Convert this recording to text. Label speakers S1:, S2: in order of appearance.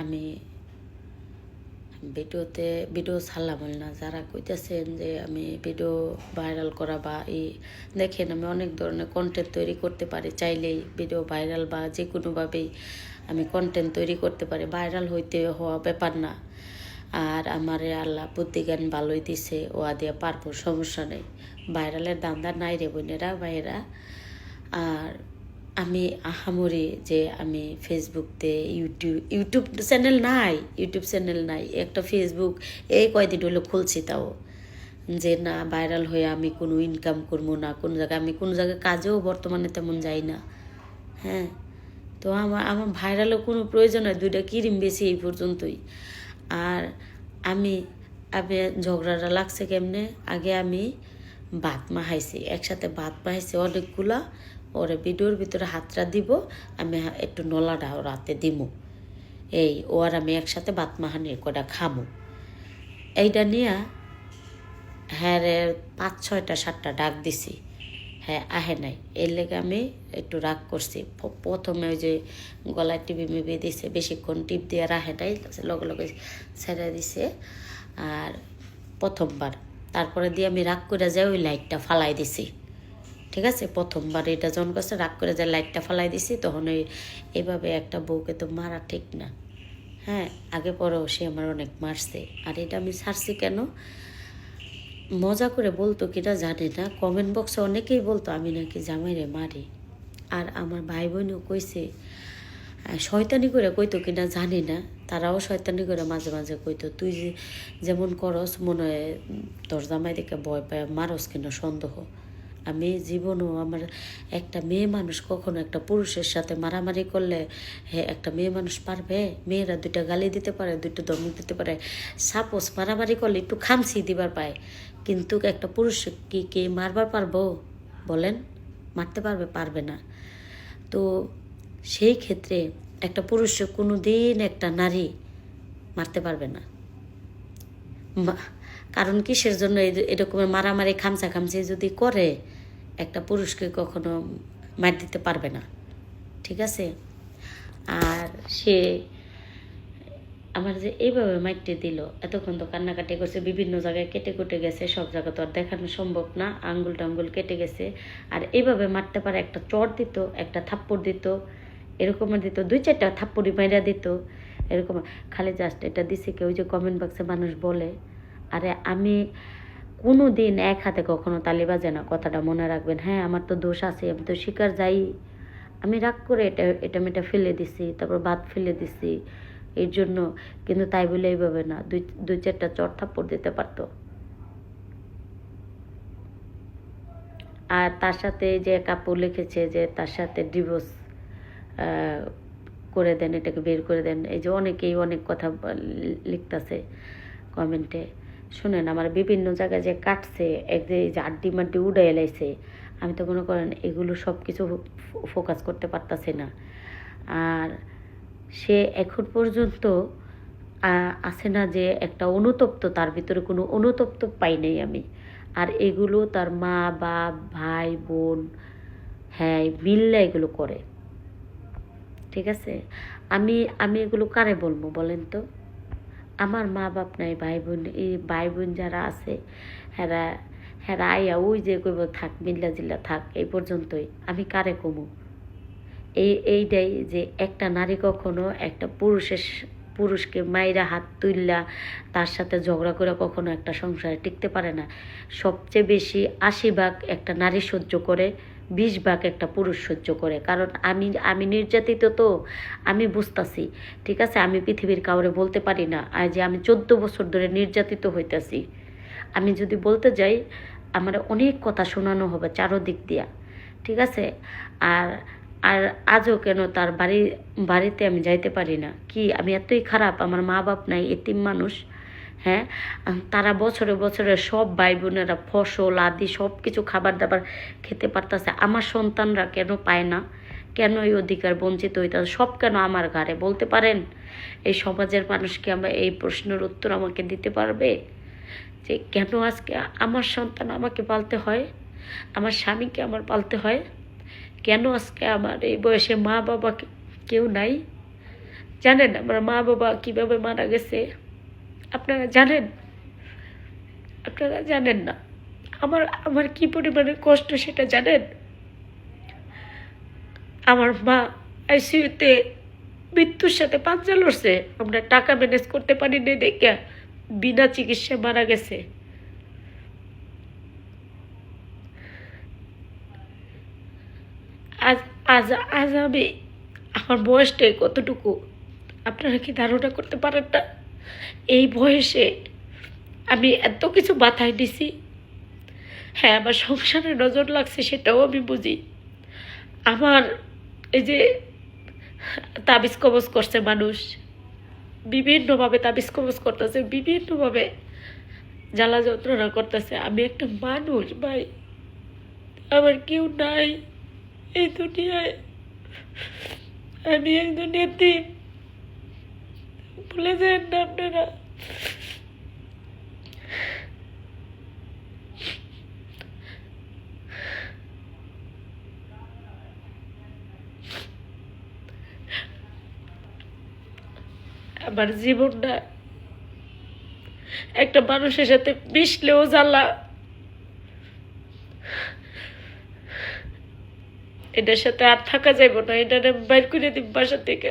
S1: আমি ভিডিওতে, ভিডিও ছাড়লাম না। যারা কইতেছেন যে আমি ভিডিও ভাইরাল করা বা এই দেখেন আমি অনেক ধরনের কন্টেন্ট তৈরি করতে পারি। চাইলেই ভিডিও ভাইরাল বা যে কোনোভাবেই আমি কন্টেন্ট তৈরি করতে পারি। ভাইরাল হইতে হওয়া ব্যাপার না। আর আমার আল্লাহ বুদ্ধি জ্ঞান ভালোই দিছে, ওয়া দিয়ে পারব, সমস্যা নেই। ভাইরালের দান্দা নাই রে বোনেরা, ভাইয়েরা। আর আমি আহামরি যে আমি ফেসবুকতে ইউটিউব ইউটিউব চ্যানেল নাই ইউটিউব চ্যানেল নাই। একটা ফেসবুক এই কয়দিন হলো খুলছি তাও। যে না ভাইরাল হয়ে আমি কোনো ইনকাম করব না, কোন জায়গায় আমি কোন জায়গায় কাজেও বর্তমানে তেমন যাই না। হ্যাঁ তো আমার আমার ভাইরালও কোনো প্রয়োজন হয় দুইটা ক্রিম বেশি এই পর্যন্তই। আর আমি আমি ঝগড়াটা লাগছে কেমনে? আগে আমি ভাত মাহাইছি একসাথে ভাত মাহাইছি অনেকগুলা ওরে ভিডিওর ভিতরে হাতটা দিব, আমি একটু নলাটা ওর হাতে দিব এই, ও আর আমি একসাথে ভাত মাহানির কটা খামো। এইটা নিয়ে হ্যাঁ রে, পাঁচ ছয়টা, সাতটা ডাক দিছি। হ্যাঁ আহে নাই। এর লেগে আমি একটু রাগ করছি। প্রথমে ওই যে গলায় টিপি মিপি দিছে, বেশিক্ষণ টিপ দিয়ে রাহে নাই, লগে লগে ছেড়ে দিছে। আর প্রথমবার। তারপরে দিয়ে আমি রাগ করে যাই ওই লাইটটা ফালাই দিছি। ঠিক আছে? প্রথমবার এটা যখন করছে, রাগ করে যে লাইটটা ফালাই দিছি, তখন ওই এভাবে একটা বউকে তো মারা ঠিক না। হ্যাঁ আগে পরেও সে আমার অনেক মারছে। আর এটা আমি ছাড়ছি কেন? মজা করে বলতো কিনা জানি না। কমেন্ট বক্সে অনেকেই বলতো, আমি নাকি জামাইরে মারি। আর আমার ভাই বোনও কইছে শয়তানি করে কইতো কিনা জানি না। তারাও শয়তানি করে মাঝে মাঝে কইতো, তুই যেমন করস, মনে হয় তোর জামাই দেখে ভয় পায়, মারস কিনা, সন্দেহ। আমি জীবনও আমার একটা মেয়ে মানুষ, কখনো একটা পুরুষের সাথে মারামারি করলে হ্যাঁ একটা মেয়ে মানুষ পারবে? মেয়েরা দুইটা গালি দিতে পারে, দুইটা ধমক দিতে পারে। সাপোজ মারামারি করলে একটু খামছি দিবার পায়। কিন্তু একটা পুরুষ কি কি মারবার পারব? বলেন, মারতে পারবে পারবে না। তো সেই ক্ষেত্রে একটা পুরুষ কোনো দিন একটা নারী মারতে পারবে না। কারণ কিসের জন্য এরকমের মারামারি খামচা খামচি যদি করে? একটা পুরুষকে কখনো মার দিতে পারবে না। ঠিক আছে? আর সে আমার যে এইভাবে মাইটে দিল, এতক্ষণ তো কান্নাকাটি করছে, বিভিন্ন জায়গায় কেটে কুটে গেছে, সব জায়গা তো আর দেখানো সম্ভব না, আঙ্গুল টাঙ্গুল কেটে গেছে। আর এইভাবে মারতে পারে, একটা চর দিত, একটা থাপ্পড় দিত এরকমের দিত, দুই চারটা থাপ্পড়ি মাইরা দিত, এরকম। খালি জাস্ট এটা দিছে কেউ যে কমেন্ট বক্সে মানুষ বলে, আরে আমি কোনো দিন এক হাতে কখনো তালি বাজে না, কথাটা মনে রাখবেন। হ্যাঁ আমার তো দোষ আছে, আমি তো শিকার যাই। আমি রাগ করে এটা এটা মেটা ফেলে দিছি, তারপর ভাত ফেলে দিছি, এর জন্য। কিন্তু তাই বলে এইভাবে না, দুই দুই চারটা চট থাপ্পড় দিতে পারতো। আর তার সাথে যে কাপড় লিখেছে যে তার সাথে ডিভোর্স করে দেন, এটাকে বের করে দেন। এই যে অনেকেই অনেক কথা লিখতেছে কমেন্টে শুনেন, আমার বিভিন্ন জায়গায় যে কাটছে, এক যে আড্ডি মাড্ডি উড়ে এলাইছে আমি তো মনে করেন এগুলো সব কিছু ফোকাস করতে পারতাছি না। আর সে এখন পর্যন্ত আছে না যে একটা অনুতপ্ত, তার ভিতরে কোনো অনুতপ্ত পাই নাই আমি। আর এগুলো তার মা, বাপ, ভাই, বোন হ্যাঁ মিললে এগুলো করে। ঠিক আছে? আমি আমি এগুলো কারে বলব বলেন তো? আমার মা বাপ নাই ভাই বোন এই ভাই বোন যারা আছে, হেরা হেরা আইয়া ওই যে কইব, থাক, মিল্লা জিল্লা থাক, এই পর্যন্তই, আমি কারে কমু? এই, এইটাই যে একটা নারী কখনো একটা পুরুষের পুরুষকে মাইরা হাত তুললা তার সাথে ঝগড়া করে কখনো একটা সংসারে টিকতে পারে না। সবচেয়ে বেশি আশি ভাগ একটা নারী সহ্য করে বিশ ভাগ একটা পুরুষ সহ্য করে। কারণ আমি আমি নির্যাতিত তো, আমি বুঝতাছি, ঠিক আছে? আমি পৃথিবীর কাউরে বলতে পারি না। আর যে আমি চোদ্দ বছর ধরে নির্যাতিত হইতাছি, আমি যদি বলতে যাই, আমার অনেক কথা শোনানো হবে চারোদিক দিয়া, ঠিক আছে? আর আর আজও কেন তার বাড়ি, বাড়িতে আমি যাইতে পারি না? কি, আমি এতই খারাপ? আমার মা বাপ নাই, এতিম মানুষ। হ্যাঁ? তারা বছরে বছরে সব ভাই বোনেরা ফসল, আদি সব কিছু খাবার দাবার খেতে পারতেছে। আমার সন্তানরা কেন পায় না? কেন এই অধিকার বঞ্চিত হইতেছে? সব কেন আমার ঘাড়ে? বলতে পারেন? এই সমাজের মানুষকে আমরা এই প্রশ্নের উত্তর আমাকে দিতে পারবে? যে কেন আজকে আমার সন্তান আমাকে পালতে হয়? আমার স্বামীকে আমার পালতে হয়? কেন আজকে আমার এই বয়সে মা বাবা কেউ নাই?
S2: জানেন আমার মা বাবা কীভাবে মারা গেছে? আপনারা জানেন? আপনারা জানেন না। আমার আমার কি পরিমাণে কষ্ট সেটা জানেন? আমার মা আইসিইউতে মৃত্যুর সাথে পাঞ্জা লড়ছে। আমরা টাকা ম্যানেজ করতে পারিনি দেখে বিনা চিকিৎসায় মারা গেছে। আজ আজ আজ আমি, আমার বয়সটাই কতটুকু? আপনারা কি ধারণা করতে পারেন না? এই বয়সে আমি এত কিছু মাথায় নিছি। হ্যাঁ আমার সংসারে নজর লাগছে সেটাও আমি বুঝি। আমার এই যে তাবিজ কবজ করছে মানুষ, বিভিন্নভাবে তাবিজ কবজ করতেছে, বিভিন্নভাবে জ্বালা যন্ত্রণা করতেছে। আমি একটা মানুষ ভাই, আমার কেউ নাই এই দুনিয়ায়। আমি একজন এতিম ভুলে যান না আপনারা। আমার জীবনটা একটা মানুষের সাথে মিশলেও জ্বালা। এটার সাথে আর থাকা যাইব না এটা বাইর করে দিব বাসা থেকে।